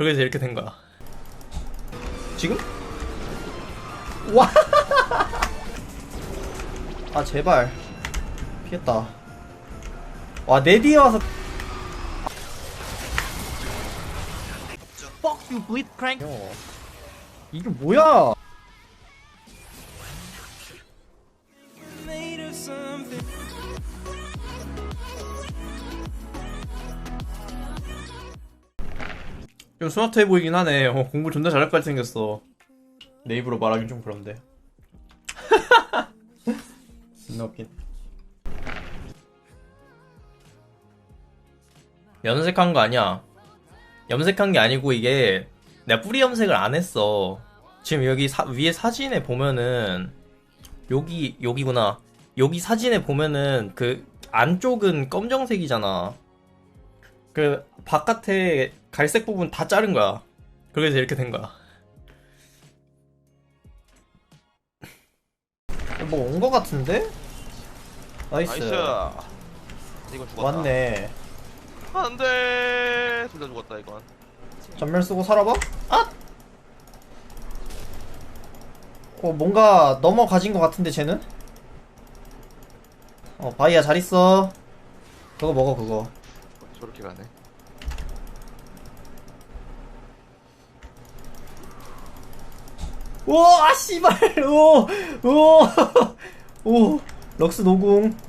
그래서 이렇게 된 거야. 지금? 와! 아 제발 피했다. 와 내 뒤에 와서 Fuck you, Blitzcrank. 어. 이게 뭐야? 좀 스마트해 보이긴 하네. 어, 공부 존나 잘할 것 생겼어. 내 입으로 말하긴 좀 그런데. 존나 웃긴. 염색한 거 아니야. 염색한 게 아니고 이게 내가 뿌리 염색을 안 했어. 지금 여기 사- 위에 사진에 보면은 여기 여기구나. 여기 사진에 보면은 그 안쪽은 검정색이잖아. 그 바깥에 갈색 부분 다 자른 거야. 그래서 이렇게 된 거야. 뭐 온 거 같은데? 나이스. 나이스. 이건 죽었다. 왔네. 안 돼. 둘 다 죽었다 이건. 전멸 쓰고 살아봐? 아! 어, 뭔가 넘어가진 것 같은데, 쟤는? 어, 바이야, 잘 있어. 그거 먹어, 그거. 저렇게 가네. 오, 아, 씨발! 오! 오! 오! 럭스 노궁.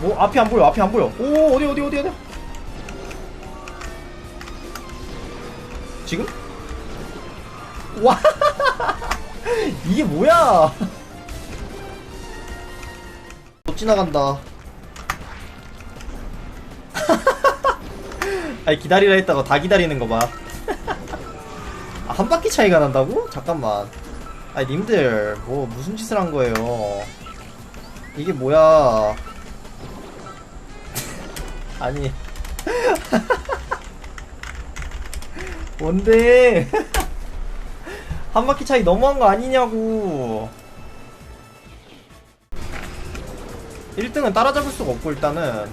뭐, 앞이 안 보여, 앞이 안 보여. 오, 어디, 어디, 어디, 어디? 지금? 와! 이게 뭐야! 못 지나간다. 아니 기다리라 했다가 다 기다리는 거 봐. 아, 한 바퀴 차이가 난다고? 잠깐만. 아니 님들 뭐 무슨 짓을 한 거예요? 이게 뭐야? 아니. 뭔데? 한 바퀴 차이 너무한 거 아니냐고. 1등은 따라잡을 수가 없고 일단은.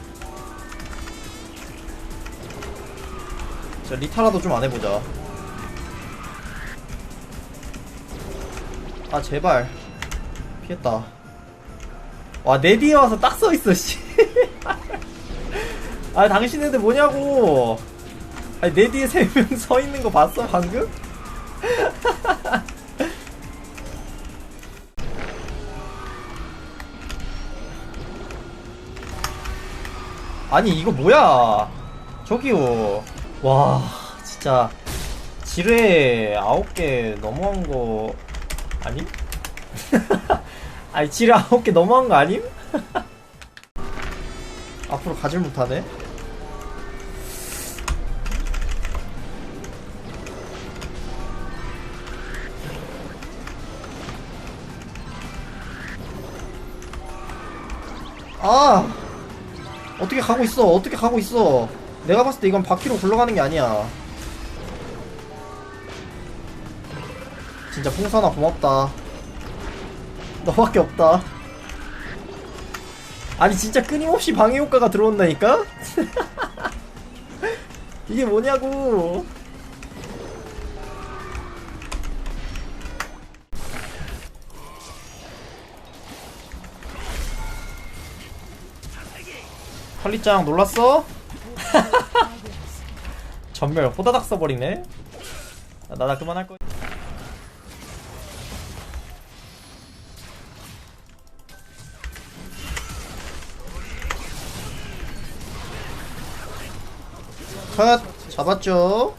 자 리타라도 좀 안 해보자. 아 제발. 피했다. 와 내 뒤에 와서 딱 서있어 씨. 아 당신네들 뭐냐고. 아니 내 뒤에 세 명 서있는 거 봤어 방금? 아니 이거 뭐야 저기요 와 진짜 지뢰 9개 넘어간 거 아님? 아니 지뢰 9개 넘어간 거 아님? 앞으로 가질 못하네 아 어떻게 가고 있어? 어떻게 가고 있어? 내가 봤을 때 이건 바퀴로 굴러가는 게 아니야. 진짜 풍선아 고맙다. 너밖에 없다. 아니 진짜 끊임없이 방해 효과가 들어온다니까? 이게 뭐냐고. 털리짱 놀랐어? 전멸 호다닥 써버리네. 나나 그만할 거야 컷! 잡았죠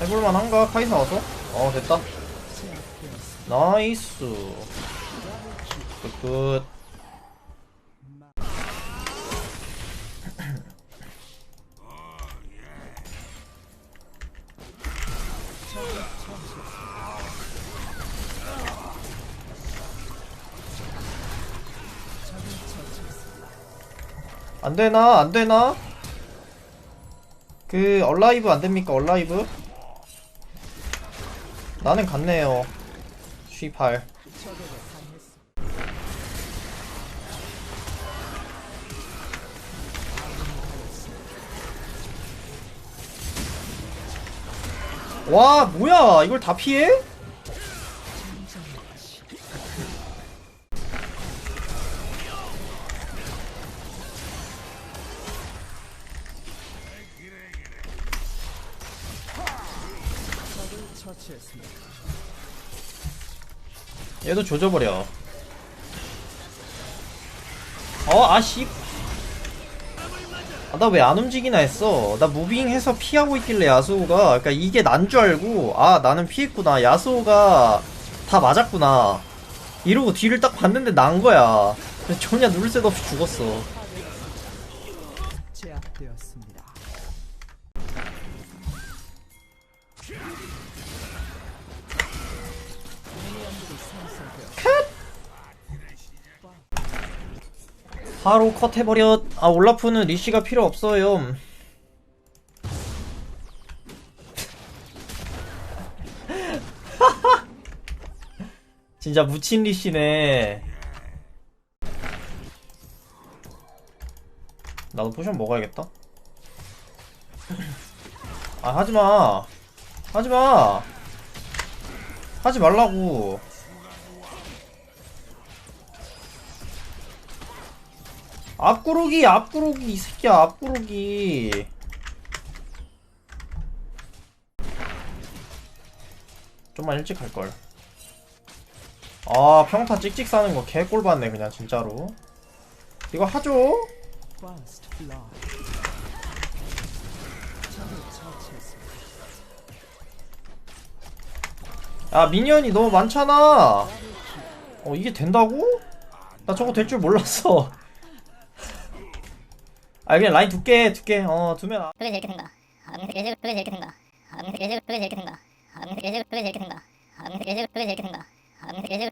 해볼만한가? 카이사 와서? 어 됐다 나이스 끝끝 안되나? 안되나? 그 얼라이브 안됩니까? 얼라이브? 나는 갔네요. 쉬팔. 와, 뭐야? 이걸 다 피해? 얘도 조져버려. 어, 아씨. 아, 나 왜 안 움직이나 했어. 나 무빙해서 피하고 있길래 야수호가. 그러니까 이게 난 줄 알고, 아, 나는 피했구나. 야수호가 다 맞았구나. 이러고 뒤를 딱 봤는데 난 거야. 전혀 누를 새도 없이 죽었어. 제압되었습니다. 바로 컷 해버려. 아, 올라프는 리시가 필요 없어요. 진짜 묻힌 리시네. 나도 포션 먹어야겠다. 아, 하지마. 하지마. 하지 말라고. 앞구르기 앞구르기 이 새끼야 앞구르기. 좀만 일찍 할걸. 아 평타 찍찍 싸는 거 개꼴 받네 그냥 진짜로. 이거 하죠? 야 미니언이 너무 많잖아. 어 이게 된다고? 나 저거 될 줄 몰랐어 아 그냥 라인 두께 두께 어 두면 아- 그게 제일 된다. 아, 그게 제일 그게 제일 된다. 아, 그게 제일 그게 제일 된다. 아, 그게 제일 그게 제일 된다. 아, 그게 제일 그게 제일 된다. 아, 그게 제일